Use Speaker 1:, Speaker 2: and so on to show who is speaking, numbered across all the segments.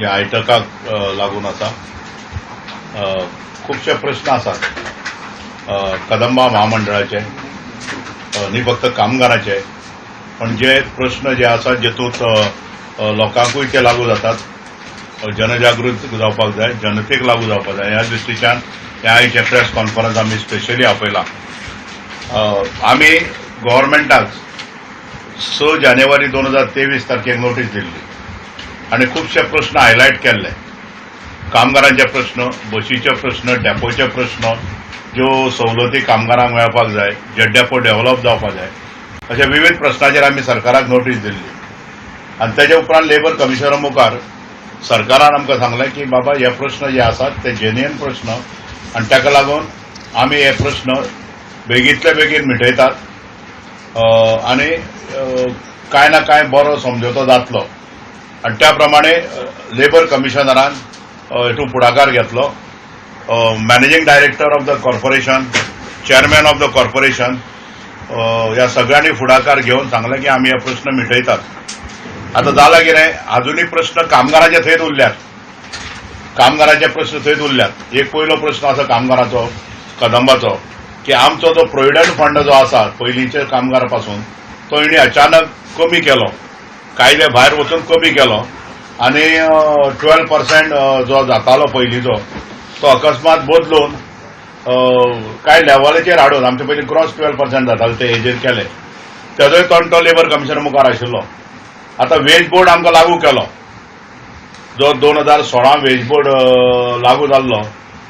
Speaker 1: या आयटकाक लागून आसा खुबशे प्रश्न आसात कदंबा महामंडळाचे न्ही फक्त कामगारांचे. पण जे प्रश्न जे आसात जेतूंत लोकांकूय ते लागू जातात जनजागृत जावपाक जाय जनतेक लागू जावपाक जाय ह्या दृश्टीच्यान हे आयचे प्रेस कॉन्फरन्स आमी स्पेशली आपयला. आमी गव्हर्मेंटाक स जानेवारी दोन हजार तेवीस तारखेक नोटीस दिल्ली. आणि खुबशे प्रश्न हायलायट केल्ले कामगारांचे प्रश्न बशीचे प्रश्न डेपोचे प्रश्न ज्यो सवलती कामगारांक मेळपाक जाय जे डेपो डेव्हलप जावपाक जाय अशा विविध प्रश्नांचेर आमी सरकाराक नोटीस दिल्ली. आनी तेजे उपरांत लेबर कमिशनरा मुखार सरकारान आमकां सांगलें की बाबा हे प्रश्न जे आसात ते जेन्युन प्रश्न. आनी ताका लागून आमी हे प्रश्न बेगीतले बेगीन मिटयतात. आनी कांय ना कांय बरो समजोतो जातलो आनी त्या प्रमाणे लेबर कमिशनरान अ, हितून फुडाकार घेतलो. Managing director of the corporation chairman of the corporation ह्या सगळ्यांनी फुडाकार घेवन सांगलें की आमी हे प्रश्न मिटयतात आतां जाला कितें आजुनूय प्रश्न कामगारांचे थंयच उरल्यात. कामगारांचे प्रश्न थंयच उरल्यात. एक पयलो प्रश्न आसा कामगाराचो कदंबाचो की आमचो जो प्रोविडंट फंड जो आसा पयलींचे कामगारपासून तो हेणी अचानक कमी केलो. कायदे भायर वचून कमी केलो. आनी ट्वेल्व पर्सेंट जो जातालो पयलींचो तो अकस्मात बदलून कांय लेवलाचेर हाडून आमचे पयलीं क्रॉस ट्वेल्व पर्सेंट जाताले ते हेजेर केले. तेजोय तंटो लेबर कमिशनर मुखार आशिल्लो. आतां वेज बोर्ड आमकां लागू केलो. जो दोन हजार सोळा वेज बोर्ड लागू जाल्लो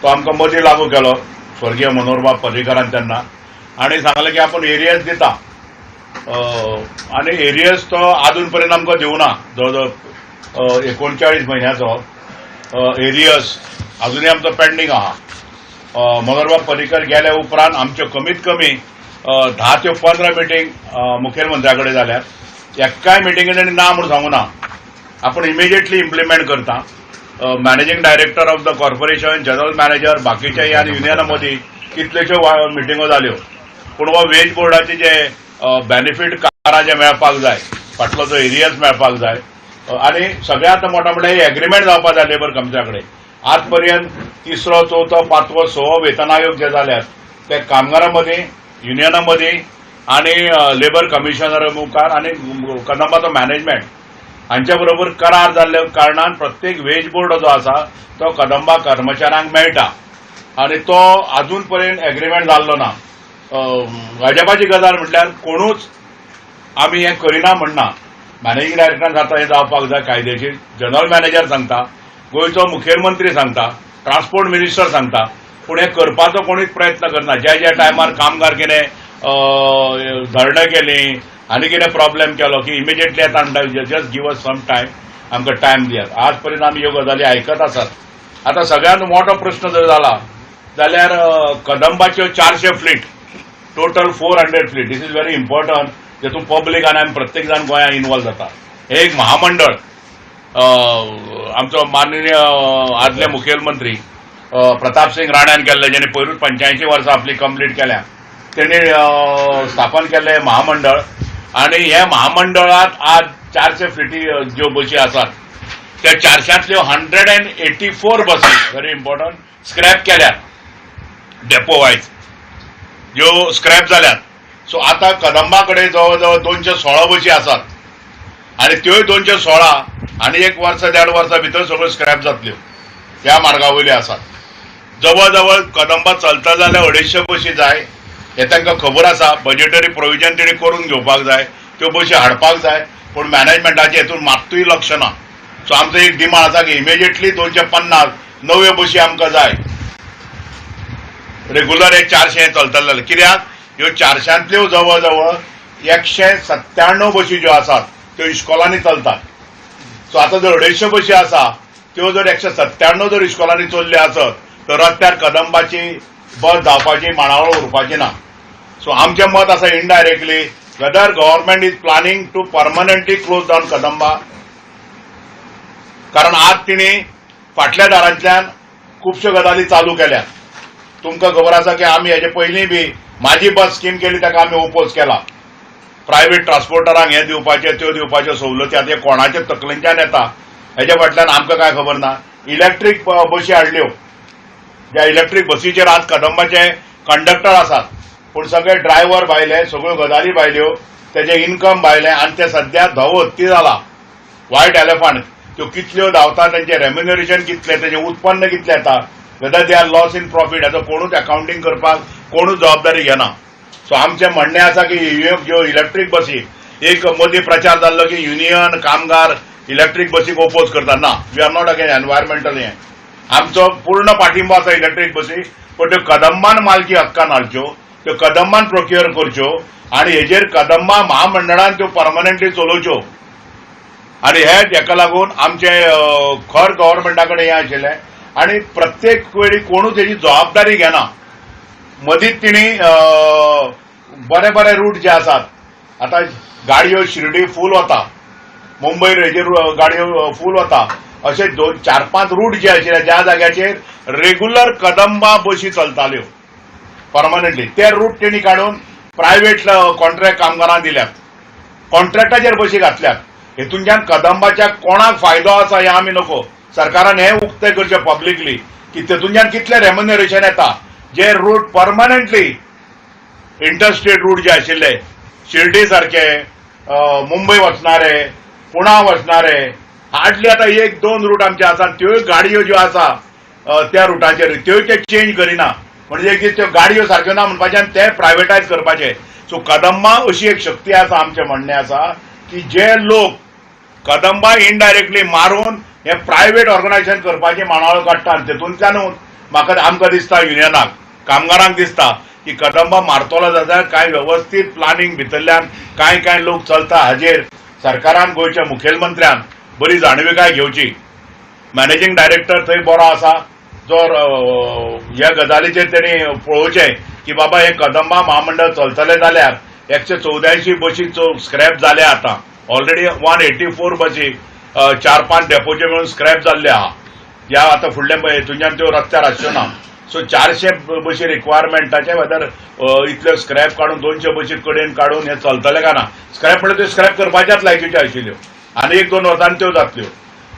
Speaker 1: तो आमकां मदीं लागू केलो. स्वर्गीय मनोहरबाब पर्रीकरान तेन्ना आनी सांगलें की आपूण एरियाज दिता. आनी एरियस तो आजून पर्यंत आमकां दिवना जवळ जवळ एकोणचाळीस म्हयन्याचो एरियस आजुनूय आमचो पेंडींग आहा. अ, पर्रीकर गेल्या उपरांत आमच्यो कमीत कमी धा ते पंदरा मिटींग मुखेलमंत्र्या कडेन जाल्यात एक्काय मिटिंगेन ताणी ना म्हूण सांगूना आपण इमिजिएटली इम्प्लिमेंट करता. Managing director of the corporation general manager बाकीच्या ह्या युनियना मदीं कितल्योश्यो वा- मिटिंगो जाल्यो पूण हो वेज बोर्डाचे जे बेनिफीट कारां जे मेळपाक जाय. फाटलो जो एरियाच मेळपाक जाय. आनी सगळ्यांत मोठा म्हणजे एग्रीमेंट जावपाक जाय लेबर कमिशनरा कडेन आज पर्यंत तिसरो चवथो पांचवो सवो वेतन आयोग जे जाल्यात ते कामगारां मदीं युनियना मदीं आनी लेबर कमिशनर मुखार आनी कदंबाचो मॅनेजमेंट हांच्या बरोबर करार जाल्ल्या कारणान प्रत्येक वेज बोर्ड जो आसा तो कदंबा कर्मचाऱ्यांक मेळटा. आनी तो आजून पर्यंत एग्रीमेंट जाल्लो ना भाजपाची गजाल म्हटल्यार कोणूच आमी हें करिना म्हणना मॅनेजिंग डायरेक्टरान जाता हें जावपाक जाय कायदेशीर. जनरल मॅनेजर सांगता गोंयचो मुखेलमंत्री सांगता ट्रान्सपोर्ट मिनिस्टर सांगता. पूण हें करपाचो कोणूच प्रयत्न करना. ज्या ज्या टायमार कामगार कितें धरणां केलीं आनी कितें प्रॉब्लेम केलो की इमिजिएटली येता म्हणटा just give us some time आमकां टायम दियात आज पर्यंत आमी ह्यो गजाली आयकत आसात आतां सगळ्यांत मोठो प्रश्न जर जाला जाल्यार कदंबाच्यो चारशे fleet total four hundred fleet this is very important जेतून पब्लीक आनी आमी प्रत्येक जाण गोंयांत इन्वॉल्व जाता. हे एक महामंडळ. आमचो माननीय आदले मुखेलमंत्री प्रताप सिंग राण्यान केल्ले जेणे पयरूच पंच्याऐंशी वर्सां आपली कंप्लीट केल्या. तेणी स्थापन केल्लें महामंडळ. आनी हे महामंडळात आज चारशे फ्लिटी ज्यो बशी आसात त्या चारशांतल्यो हंड्रेड अँड एटी फोर बसी व्हेरी इम्पॉर्टंट स्क्रॅप केल्यात डेपो वायज ज्यो स्क्रॅप जाल्यात सो आता कदंबा कडेन जवळ जवळ दोनशे सोळा बशी आसात आनी त्योय दोनशे सोळा आनी एक वर्सा देड वर्सा भितर सगळ्यो स्क्रॅप जातल्यो ह्या मार्गा वयल्यो आसात जवळ जवळ कदंबा चलता जाल्यार अडेचशे बशी जाय. हे तांकां खबर आसा बजेटरी प्रोविजन तेणी करून घेवपाक जाय. त्यो बशी हाडपाक जाय. पूण मॅनेजमेंटाचे हेतून मात्तूय लक्ष ना. सो आमचो एक डिमांड आसा की इमिजिएटली दोनशे पन्नास नव्यो बशी आमकां जाय. रेग्युलर हे चारशे चलतले कित्याक ह्यो चारशांतल्यो जवळ जवळ एकशे सत्त्याण्णव बशी ज्यो आसात त्यो इस्कॉलांनी चलतात. सो आतां जर अडेचशे बशी आसा त्यो जर एकशे सत्त्याण्णव जर इस्कॉलांनी चल्ल्यो आसत तर रस्त्यार कदंबाची बस धांवपाची माणावळ उरपाची ना. सो आमचें मत आसा indirectly whether government is planning to permanently close down Kadamba? कारण आज तिणी फाटल्या दारांतल्यान खुबश्यो गजाली चालू केल्यात. तुमकां खबर आसा की आमी हेजे पयलीं बी म्हाजी बस स्कीम केली ताका आमी ओपोज केला. प्रायव्हेट ट्रान्सपोर्टरांक हे दिवपाचे त्यो दिवपाच्यो सवलती आतां हे कोणाचे तकलेंच्यान येता? हेच्या फाटल्यान आमकां काय खबर ना? इलेक्ट्रीक बशी बसी हाडल्यो. ज्या इलेक्ट्रीक बसीचेर आज कदंबाचे कंडक्टर आसात. पूण सगळे ड्रायव्हर भायले सगळ्यो गजाली भायल्यो तेजे इन्कम भायलें आनी ते सध्या धवत्ती जाला. व्हायट एलिफंट त्यो कितल्यो धांवता तेंचे रेम्युनरेशन कितलें तेजें उत्पन्न कितलें येता? Whether they are loss in profit हाचो कोणूच अकाउंटींग करपाक कोणूच जबाबदारी घेना. सो आमचें म्हणणें आसा की ह्यो ज्यो इलेक्ट्रीक बसी एक मदीं प्रचार जाल्लो की युनियन कामगार इलेक्ट्रीक बसीक ओपोज करता ना we are not again environmental हें आमचो पूर्ण पाठिंबो आसा इलेक्ट्रीक बसी पण त्यो कदंबान मालकी हक्कान हाडच्यो त्यो कदंबान प्रोक्युअर करच्यो आनी हेजेर कदंबा महामंडळान त्यो परमनंटली चलोवच्यो आनी हे हेका लागून आमचे खर गव्हर्मेंटा कडेन हें आशिल्लें. आनी प्रत्येक वेळी कोणूच त्याची जबाबदारी घेना. मदींच तिणी बरे बरे रूट जे आसात आतां गाडयो शिर्डी फूल वता मुंबय हेजेर गाडयो फूल वता अशे दोन चार पांच रूट जे आशिल्ले ज्या जाग्याचेर रेग्युलर कदंबा बशी चलताल्यो परमनंटली ते रूट तेणी काडून प्रायव्हेट कॉन्ट्रॅक्ट कामगारांक दिल्यात. कॉन्ट्रॅक्टाचेर बशी घातल्यात. हेतूनच्यान कदंबाच्या कोणाक फायदो आसा हें आमी नको. सरकारान हें उक्तें करचें पब्लिकली की तेतूनच्यान कितलें रेम्युनरेशन येता जे रूट परमनंटली इंटरस्टेट रूट जे आशिल्ले शिर्डी सारखे अ, मुंबय वचणारे पुणा वचणारे हार्डली आता एक दोन रूट आमचे आसा त्योय गाडयो ज्यो आसा त्या रुटाचेर त्योय ते चेंज करिना. म्हणजे एक दीस त्यो गाडयो सारक्यो ना म्हणपाचें आनी ते प्रायवेटायज करपाचे. सो कदंबा अशी एक शक्ती आसा आमचें म्हणणें आसा की जे लोक कदंबा इनडायरेक्टली मारून हे प्रायव्हेट ऑर्गनायझेशन करपाची मानावळ काडटा आनी तेतूंतल्यानूच म्हाका आमकां दिसता युनियनाक कामगारांक दिसता की कदंबा मारतलो जाल्यार कांय वेवस्थीत प्लानिंग भितरल्यान कांय कांय लोक चलता हाजेर. सरकारान गोंयच्या मुखेलमंत्र्यान बरी जाणविकाय घेवची? मॅनेजींग डायरेक्टर थंय बरो आसा. जो ह्या गजालीचेर तेणी पळोवचें की बाबा हे कदंबा महामंडळ चलतले जाल्यार एकशे चौद्यायंशी बशी स्क्रॅप जाल्या आतां. ऑलरेडी वन एटी फोर बसी चार पांच डेपोचे मेळून स्क्रॅप जाल्ले आहा ज्या आतां फुडल्या हितूंच्यान त्यो रस्त्यार आसच्यो ना. सो चारशे बशी रिक्वायरमेंटाचे वेदर इतल्यो स्क्रॅप काडून दोनशे बशी कडेन काडून हे चलतले काय ना. स्क्रॅप म्हणल्यार त्यो स्क्रॅप करपाच्याच लायकीच्यो आशिल्ल्यो आनी एक दोन वर्सांनी त्यो जातल्यो.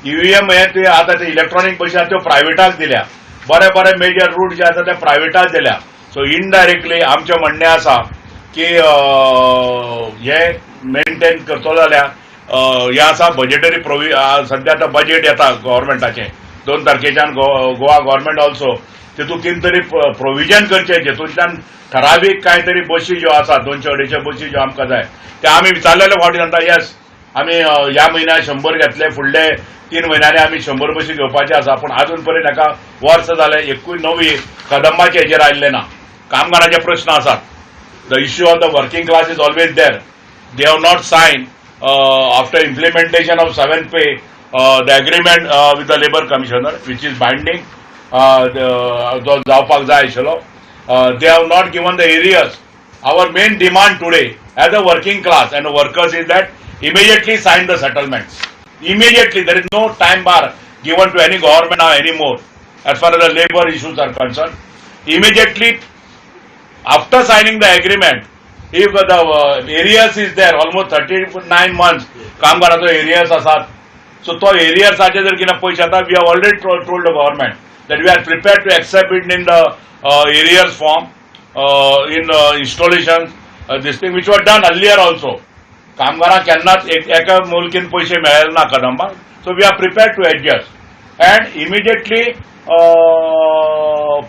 Speaker 1: ईव्हीएम हे ते आतां ते इलेक्ट्रॉनीक बशी आसा त्यो प्रायव्हेटाक दिल्या. बरे बरे मेजर रूट जे आसा ते प्रायव्हेटाक दिल्या. सो इनडायरेक्टली आमचें म्हणणें आसा की हे मेंटेन करतलो जाल्यार हे आसा बजेटरी प्रोवि सद्या सध्या आतां बजेट येता गव्हर्मेंटाचें दोन तारखेच्यान गोवा गोवोरमेंट ऑल्सो तितूंत कितें तरी प्रोविजन करचें जेतूंतल्यान ठरावीक कांय तरी बशी ज्यो आसा दोनशे अडेचशे बशी ज्यो आमकां जाय ते आमी विचारलेले फावटी सांगता येस आमी ह्या म्हयन्या शंबर घेतले फुडले तीन म्हयन्यांनी आमी शंबर बशी घेवपाचे आसा पूण आजून पर्यंत हेका वर्स जाले एकूय नवी कदंबाचे हेजेर आयिल्ले ना कामगारांचे प्रस्न आसात. The issue of the working class is always there. They have not signed uh, after implementation of 7 pay uh, the agreement uh, with the labor commissioner which is binding uh, the uh, they have not given the areas our main demand today as a working class and workers is that immediately sign the settlements immediately there is no time bar given to any government now anymore as far as the labor issues are concerned immediately after signing the agreement, if the uh, arrears is there, almost 39 months, कामगाराचा arrears असतात so तो एरियर्साचे जर कितें पयशे येता we have already told the government that we are prepared to accept it in the arrears form in installation this thing which was done earlier also कामगारांक केन्नाच एका मुलकीन पयशे मेळ्ळे ना कदंबाक so we are prepared to adjust and immediately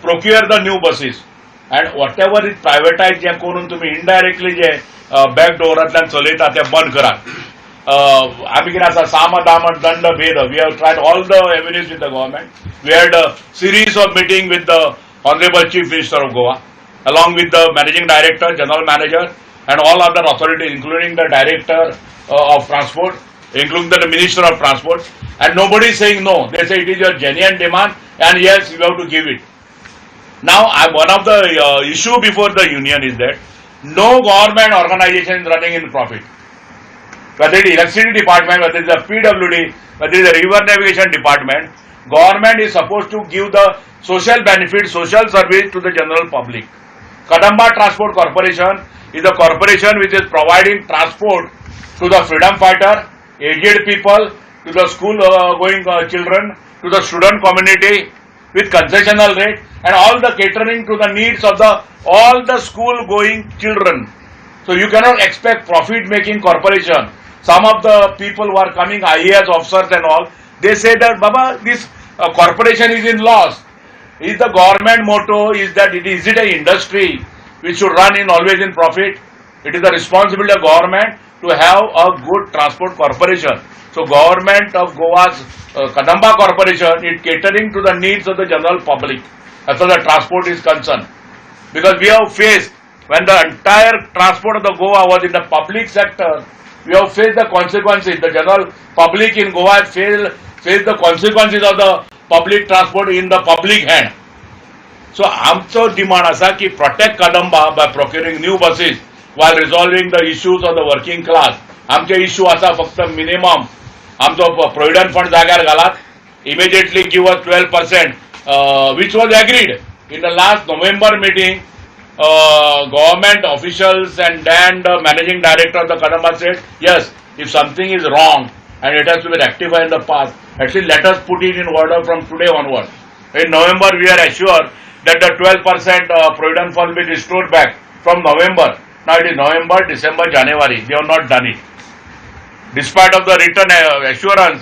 Speaker 1: procure the new buses and whatever is privatize जे करून तुम्ही इनडायरेक्टली जे बॅक डोरांतल्यान चलयता ते बंद करात आमी कितें आसा साम दाम दंड भेद we have tried all the avenues with the government we had series of meeting with the honourable chief minister of Goa along with the managing director, general manager, and all other authorities, including the director uh, of transport, including the minister of transport, and nobody is saying no. They say it is your genuine demand, and yes, you have to give it. Now, one of the uh, issue before the union is that no government organization is running in profit. Whether it is electricity department, whether it is the PWD, whether it is the river navigation department, government is supposed to give the social benefit, social service to the general public. Kadamba Transport Corporation is a corporation which is providing transport to the freedom fighter, aged people,
Speaker 2: to the school uh, going uh, children, to the student community with concessional rate and all the catering to the needs of the all the school going children. So you cannot expect profit making corporation. Some of the people who are coming IAS officers and all, they say that Baba, this uh, corporation is in loss. Is the government motto is that it is it an industry which should run in always in profit? It is the responsibility of government to have a good transport corporation. So government of Goa's uh, Kadamba corporation is catering to the needs of the general public as far as the transport is concerned. Because we have faced when the entire transport of the Goa was in the public sector, we have faced the consequences. The general public in Goa has faced, faced the consequences of the public transport in the public hand. So आमचं demand असा की protect Kadamba by procuring new buses by resolving the issues of the working class आमचे issue असा फक्त minimum आमचो provident fund जाग्यार घालात immediately give us twelve percent which was agreed in the last November meeting government officials and then the managing director of the Kadamba said, yes, if something is wrong and it has to be rectified in the past, at least let us put it in order from today onward. In November, we are assured that the 12% uh, provident fund will be restored back from November. Now it is November, December, January. They have not done it. Despite of the written uh, assurance,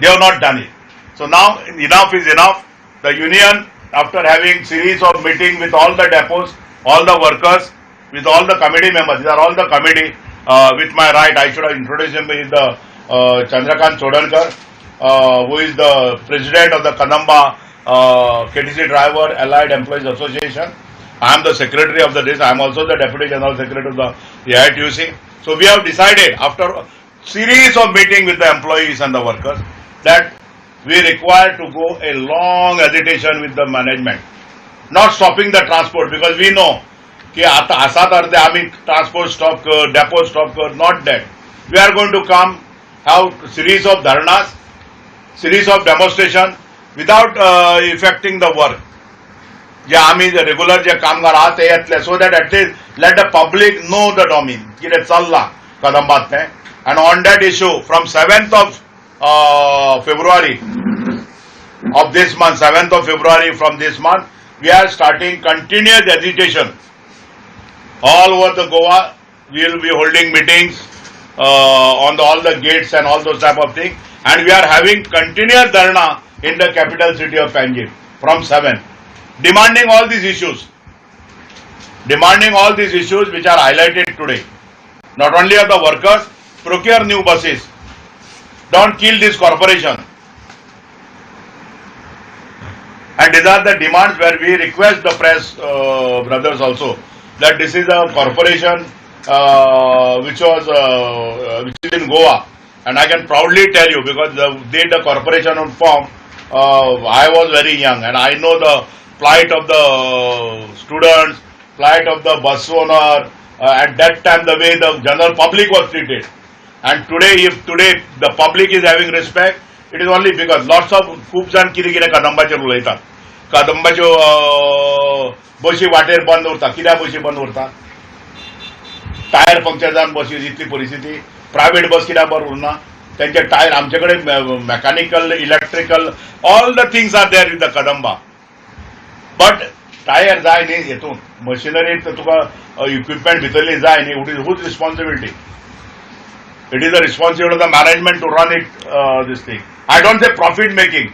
Speaker 2: they have not done it. So now enough is enough. The union, after having series of meeting with all the depots, all the workers, with all the committee members, these are all the committee. Uh, with my right, I should have introduced him. He is the uh, Chandrakant Chodankar, uh, who is the president of the Kadamba uh, KTC Driver Allied Employees Association. I am the secretary of the. I am also the deputy general secretary of the AITUC. So we have decided after a series of meeting with the employees and the workers that we require to go a long agitation with the management. Not stopping the transport because we know की आता असाच अर्धे आम्ही transport stop कर depot stop कर not that we are going to come have series of धरणास series of demonstration without affecting the work जे आम्ही regular जे कामगार आहात ते येतले so that at least let the public know the domain कितें चल्लां कदंबात तें and on that issue from seventh of February of this month, 7th of February from this month, we are starting continuous agitation. All over the Goa, we will be holding meetings uh, on the, all the gates and all those type of things. And we are having continuous dharna in the capital city of Panjim from 7. Demanding all these issues. Demanding all these issues which are highlighted today. Not only of the workers, procure new buses. Don't kill this corporation. And these are the demands where we request the press uh, brothers also that this is a corporation uh, which was uh, uh, which is in Goa, and I can proudly tell you because the the corporation was formed, uh, I was very young, and I know the plight of the students, plight of the bus owner. Uh, at that time, the way the general public was treated, and today, if today the public is having respect, it is only because lots of खूप जाण कितें कितें कदंबाचेर उलयतात कदंबाच्यो अं, बशी वाटेर बंद उरता कित्याक बशी बंद उरता टायर पंक्चर जावन बसी इतली परिस्थिती प्रायव्हेट बस कित्याक बरो उरना त्यांचे टायर आमचे कडेन mechanical electrical all the things are there with the Kadamba but tyre जाय न्ही हेतून मशिनरीत तुका इक्विपमेंट भितरली जाय न्ही what is whose responsibility It is the responsibility of the management to run it, uh, this thing. I don't say profit making.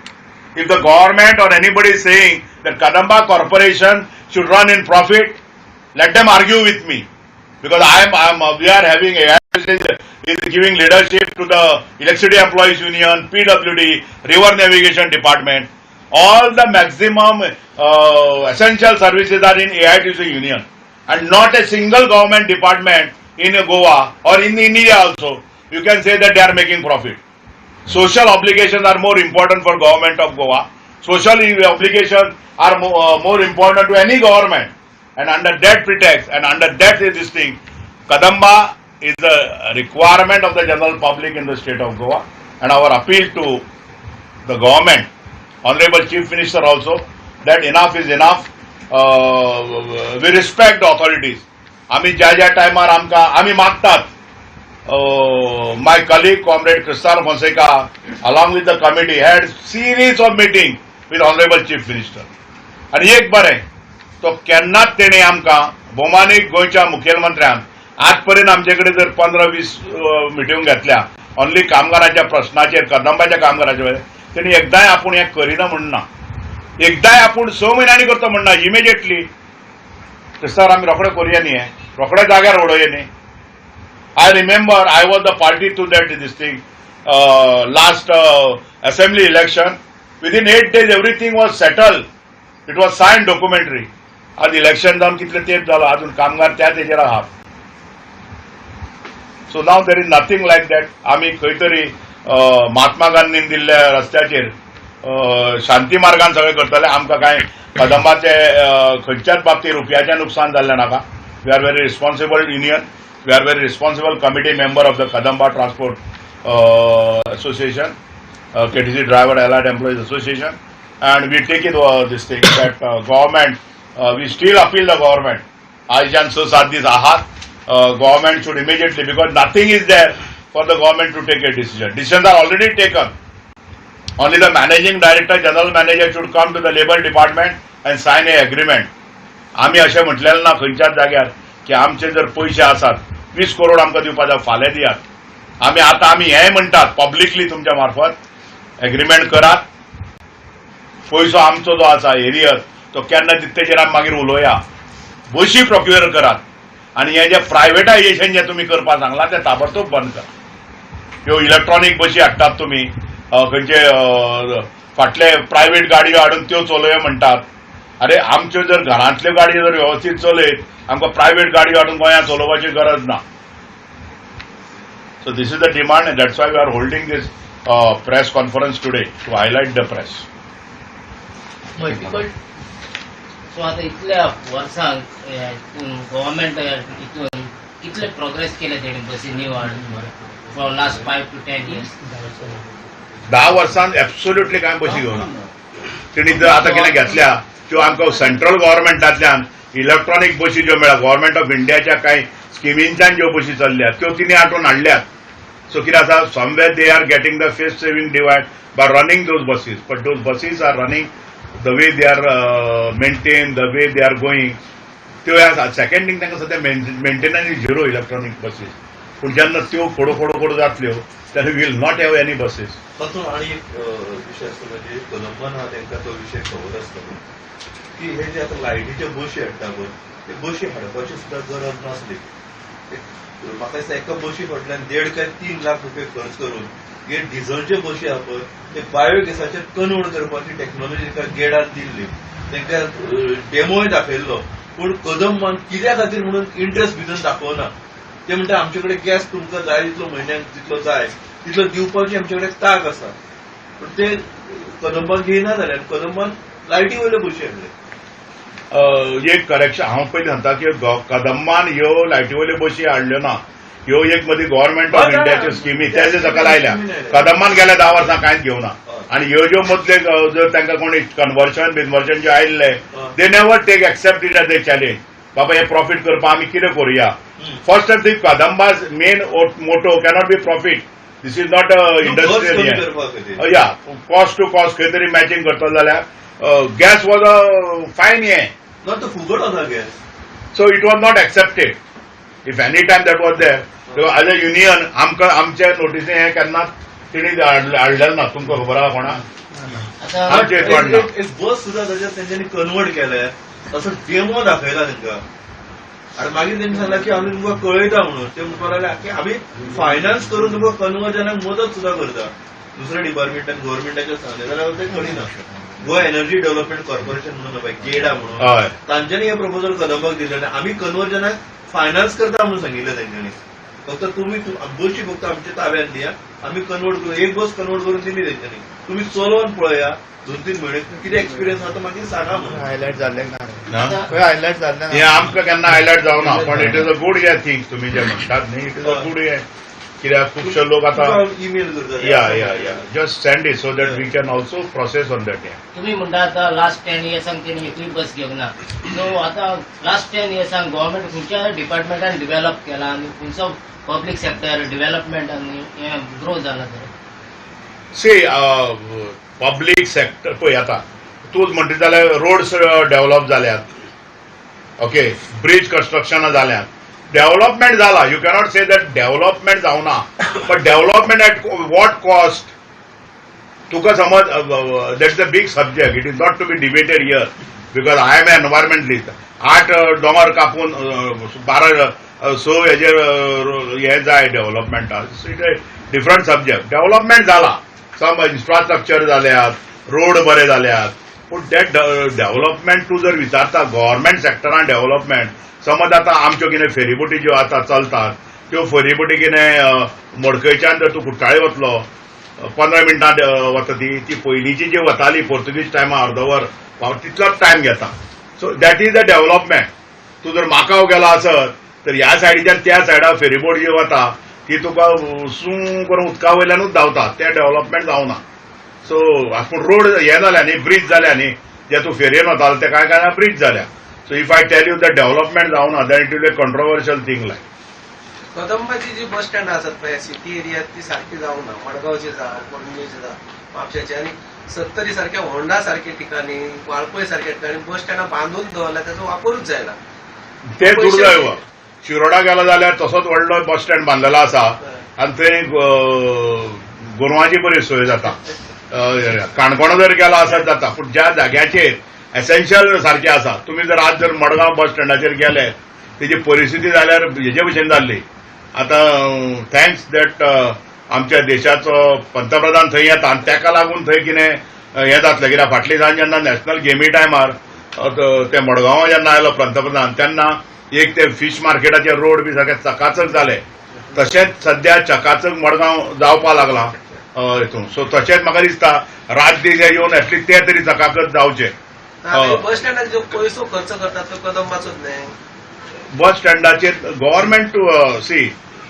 Speaker 2: If the government or anybody is saying that Kadamba Corporation should run in profit, let them argue with me. Because I am, I am, uh, we are having a is giving leadership to the Electricity Employees Union, PWD, River Navigation Department. All the maximum uh, essential services are in AITC Union. And not a single government department in Goa or in India also, you can say that they are making profit. Social obligations are more important for government of Goa. Social obligations are more, uh, more important to any government. And under that pretext and under that this thing, Kadamba is a requirement of the general public in the state of Goa. And our appeal to the government, Honorable Chief Minister also that enough is enough. Uh, we respect the authorities. आम्ही ज्या ज्या टायमार आमकां आम्ही मागतात
Speaker 1: my colleague comrade Cristan Fonseca along with the committee had series of meeting with honourable chief minister आनी एक बरें तो केन्नाच तेणें आमकां भोमानी गोंयच्या मुखेलमंत्र्यान आज पर्यंत आमचे कडेन जर पंदरा वीस मिटींग घेतल्या ऑनली कामगारांच्या प्रश्नाचेर कदंबाच्या कामगारांच्या तेणी एकदांय आपूण हें करिना म्हणना एकदांय आपूण स म्हयन्यांनी करता म्हणना इमिजिएटली सर आमी रोखडें करुया न्ही हें रोखडें जाग्यार उडोवया न्ही I remember I was the party to that this thing last last election assembly eight days everything days, settle it settled. सायन was आज इलेक्शन जावन कितले तेप जालो अजून कामगार त्या तेजेर आहात so now there is nothing like that आमी खंय तरी महात्मा गांधीन दिल्ल्या रस्त्याचेर शांती मार्गान सगळे करतले. आमकां कांय कदंबाचे खंयच्याच बाबतीत रुपयाचे नुकसान जाल्लें नाका we are very responsible union we are very responsible committee member of the Kadamba transport association K T C driver allied employees association and we take it this thing that government we still appeal the government आयच्यान स सात दीस आहात government should immediately because nothing is there for the government to take a decision. Decisions are already taken. Only the managing director, general manager should come to the labor department and sign a agreement. आम्ही अशें म्हटलेलें ना खंयच्याच जाग्यार की आमचे जर पयशे आसात वीस करोड आमकां दिवपा जाय फाल्यां दियात आमी आतां आमी हेंय म्हणटात पब्लिकली तुमच्या मार्फत एग्रीमेंट करात पयसो आमचो जो आसा एरियर तो केन्ना दिता तेजेर आमी मागीर उलोवया बशी प्रोक्युअर करात आनी हें जें प्रायव्हेटायझेशन जें तुमी करपाक सांगलां तें ताबडतोब बंद करा ह्यो इलेक्ट्रॉनिक बशी हाडटात तुमी खंयचे फाटले प्रायव्हेट गाडयो हाडून त्यो चलोवया म्हणटात अरे आमच्यो जर घरांतल्यो गाडयो जर वेवस्थीत चलयत आमकां प्रायव्हेट गाडयो हाडून गोंयांत चलोवपाची गरज ना. So this is the demand and that's why we are holding this uh, press conference today to highlight
Speaker 3: so आतां इतल्या वर्सांक गव्हर्मेंट हितून कितले प्रोग्रेस केले तेणी बसी new for last five to ten years
Speaker 1: दहा वर्सांत एब्सोल्युटली कांय बशी घेवना तेणी जर आतां कितें घेतल्या. त्यो आमकां सेंट्रल गव्हर्मेंटांतल्यान इलेक्ट्रॉनिक बशी ज्यो मेळ्या गव्हर्मेंट ऑफ इंडियाच्या कांय स्किमींतल्यान ज्यो बशी चल्ल्या त्यो तिणी हाडून हाडल्यात. सो कितें आसा somewhere they are getting the face saving divide by running those buses but those buses are running the way they are maintain the way they are going त्यो आसा सेकंड थिंग तांकां सद्या मेंटेनन्स झिरो इलेक्ट्रॉनिक बसीस पूण जेन्ना त्यो फोडो फोडो फोडो जातल्यो तेन्ना will not have any buses
Speaker 4: तातूंत आनी एक विशय आसता म्हणजे कदंबान हा तांकां तो विशय खबर आसतलो की हे जे आतां लायटीचे बशी हाडटा पळय ते बशी हाडपाची सुद्दां गरज नासली म्हाका दिसता एका बशी फाटल्यान देड काय तीन लाख रुपये खर्च करून हे डिझलचे बशी आहा पळय ते बायोगॅसाचेर कन्वर्ट करपाची टॅक्नॉलॉजी तांकां गेडार दिल्ली. तांकां डेमोय दाखयल्लो. पूण कदंबान कित्या खातीर म्हणून इंट्रस्ट भितर दाखोवना? ते म्हणटा आमचे कडेन गॅस तुमकां जाय तितलो म्हयन्याक जितलो जाय तितलो दिवपाची आमचे कडेन ताक आसा पूण ते कदंबान घेयना जाल्यार कदंबान लायटी वयल्यो बशी हाडले
Speaker 1: अ, एक करेक्शन हांव पयलीं सांगता की कदंबान ह्यो लायटीवयल्यो बशी हाडल्यो ना ह्यो एक मदीं गव्हर्मेंट ऑफ इंडियाच्यो. स्किमी तेजे
Speaker 4: स्किमी आयल्या.
Speaker 1: कदंबान गेल्या धा वर्सां कांयच घेवना. आनी ह्यो ज्यो मदले जर तांकां कोणी कन्वर्शन बिनवर्शन जे आयिल्ले
Speaker 4: हय.
Speaker 1: They never take except it as a challenge बाबा हे प्रॉफिट करपा आमी कितें करुया. First of the Kadamba's main motto cannot
Speaker 4: be
Speaker 1: profit
Speaker 4: this
Speaker 1: is
Speaker 4: not industrial
Speaker 1: या कॉस्ट टू कॉस्ट खंय तरी मॅचिंग करतलो जाल्यार गॅस वॉज अ फायन हें
Speaker 4: ना तो फुगड आसा
Speaker 1: gas it was not accepted. If any time that was there, so as a union, आमकां आमच्या नोटिसी हें केन्नाच तिणी हाडलेलें ना तुमकां खबर आहा कोणा? आमचे
Speaker 4: कन्वर्ट केल्या. तसो डेमो दाखयला तांकां आनी मागीर तेंणी सांगला की आमी तुमकां कळयता म्हणून. ते म्हणपाक लागले की आमी फायनान्स करून तुमकां कन्वर्जनाक मदत सुद्दां करता. दुसऱ्या डिपार्टमेंटान गव्हर्मेंटाचेर सांगले जाल्यार ते कळिना गोवा एनर्जी डेव्हलपमेंट कॉर्पोरेशन म्हणून पळय गेडा म्हणून. तांच्यांनी हे प्रपोजल कदंबाक दिले आनी आमी कन्वर्जनाक फायनान्स करता म्हणून सांगिल्लें तेंच्यांनी फक्त तुमी तु- बसी फक्त आमच्या ताब्यात दिया. आमी कन्वर्ट करू एक बस कन्वर्ट करून दिली तेंच्यांनी तुमी चलोवन पळया. दोन तीन म्हयने कितें एक्सपिरियन्स आहा तो मागीर सांगा म्हणून
Speaker 5: हायलाइट जाल्ले ना.
Speaker 1: ना?
Speaker 5: खंय हायलाइट जाल्ले
Speaker 1: हें
Speaker 5: ना
Speaker 1: आमकां केन्ना हायलायट जावना पण इट इज अ गुड हे थिंग तुमी जे म्हणटात न्ही इट इज अ गुड हे कित्याक खुबशे लोक आतां
Speaker 4: ईमेल
Speaker 1: या या या just send it so that we can also process on that
Speaker 3: तुम्ही म्हणटा आता लास्ट टेन इयर्सांक त्यांनी एकूय बस घेवंक ना सो आता लास्ट टेन इयर्सांक गव्हर्मेंट खंयच्या डिपार्टमेंटान डिवेलप केला आनी खंयचो पब्लीक सेक्टर डिवेलपमेंट आनी हें ग्रो जाला तर?
Speaker 1: सी पब्लीक सेक्टर पळय आतां तूं म्हणटा जाल्यार रोड्स डेवलप जाल्यात ओके ब्रिज कन्स्ट्रक्शनां जाल्यात डेव्हलपमेंट जाला you cannot say that development जावना but development at what cost तुका समज that's the a big subject it is not to be debated here because I am environmentalist आठ डोंगर दोंगर कापून बारा स हेजेर हे हें जाय डेव्हलपमेंटाक इट डिफरंट सब्जेक्ट डेव्हलपमेंट जाला सम इन्फ्रास्ट्रक्चर जाल्यात रोड बरे जाल्यात पूण दॅट डेव्हलपमेंट तूं जर विचारता गव्हर्मेंट सेक्टरान डेव्हलपमेंट समज आतां आमच्यो कितें फेरीबोटी ज्यो आतां चलतात त्यो फेरीबोटी कितें मडकयच्यान जर तूं कुट्टाळे वतलो? पंदरा मिनटां वता ती ती पयलींची जी वताली पोर्तुगीज टायमा अर्दवर तितलोच टायम घेता. So that is the development तूं जर माकाव गेलो आसत तर ह्या सायडीच्यान त्या सायडा फेरीबोट जी वता ती तुका सू करून उदका वयल्यानूच धांवता. तें डेव्हलपमेंट जावना सो पूण रोड हे जाल्या न्ही ब्रीज जाल्या न्ही जे तूं फेरयेन वतालो ते कांय कांय ब्रीज जाल्या so if I tell you that development जावना then it will a controversial thing like
Speaker 5: कदंबाची जी बस स्टँड असत पळय सिटी एरियात ती सारखी जावंक ना मडगावची जावं पणजेची जावं म्हापशेची आणि सत्तरी सारख्या होंडा सारख्या ठिकाणी वाळपय सारख्या ठिकाणी बस स्टँडां बांधून दवरला त्याचा वापरूच जायना
Speaker 1: ते दुर्दैव. शिरोडा गेलो जाल्यार तसोच व्हडलो बस स्टँड बांदलेलो आसा आनी थंय गोरवांची बरी सोय जाता. काणकोणा जर गेलो आसत जाता पूण ज्या जाग्याचेर एसेन्शियल सारखे आसा तुमी जर आज जर मडगांव बस स्टँडाचेर गेले तेजी परिस्थिती जाल्यार हेजे भशेन जाल्ली आतां थँक्स दॅट आमच्या देशाचो पंतप्रधान थंय येता आनी तेका लागून थंय कितें हें जातलें कित्याक फाटली जावन जेन्ना नॅशनल गेमी टायमार ते मडगांवा जेन्ना आयलो पंतप्रधान तेन्ना एक ते फीश मार्केटाचे रोड बी सगळे चकाचक जाले तशेंच सध्या चकाचक मडगांव जावपा लागला हितून सो तशेंच म्हाका दिसता राज्य जे येवन एटलीस्ट ते तरी चकाकत जावचे.
Speaker 5: बस स्टँडाक जो पयसो खर्च करतात तो कदंबाचोच न्ही
Speaker 1: बस स्टँडाचेर गव्हर्मेंट सी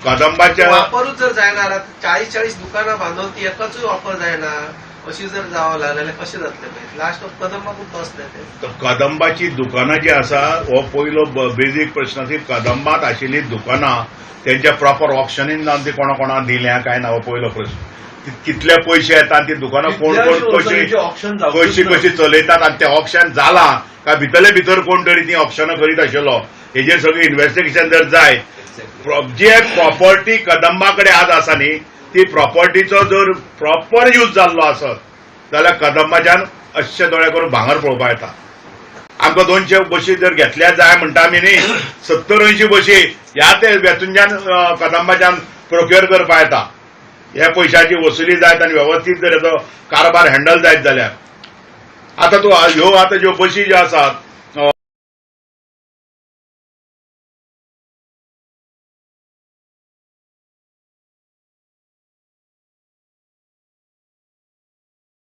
Speaker 1: कदंबाच्या
Speaker 5: वापरूच जर जायना चाळीस चाळीस दुकानां बांदून ती एकाचूय वापर जायना. अशी जर जावं लागलें जाल्यार कशें जातलें लास्ट ऑफ कदंबाकूच वचलें तें.
Speaker 1: तर कदंबाची दुकानां जी आसा हो पयलो बेजीक प्रश्न की कदंबात आशिल्ली दुकानां तेंच्या प्रॉपर ऑप्शनीन जावन ती कोणा कोणा दिल्या काय ना हो पयलो प्रश्न कितले पयशे येतात ती दुकानां कोण कोण कशी
Speaker 4: ऑप्शन
Speaker 1: कशी कशी चलयतात आनी तें ऑप्शन जाला काय भितरले भितर कोण तरी ती ऑप्शनां करीत आशिल्लो हेजेर सगळें इन्व्हेस्टिगेशन जर जाय जे प्रॉपर्टी कदंबा कडेन आज आसा न्ही ती प्रॉपर्टीचो जर प्रॉपर यूज जाल्लो आसत जाल्यार कदंबाच्यान अशें दोळे करून भांगर पळोवपा येता आमकां दोनशे बशी जर घेतल्या जाय म्हणटा आमी न्ही सत्तर अंयशी बशी ह्या ते वेतूनच्यान कदंबाच्यान प्रोक्युअर करपा येता हे पयशाची वसुली जायत आनी वेवस्थीत जर हेचो कारभार हँडल जायत जाल्यार आतां तूं ह्यो आतां ज्यो बशी ज्यो आसात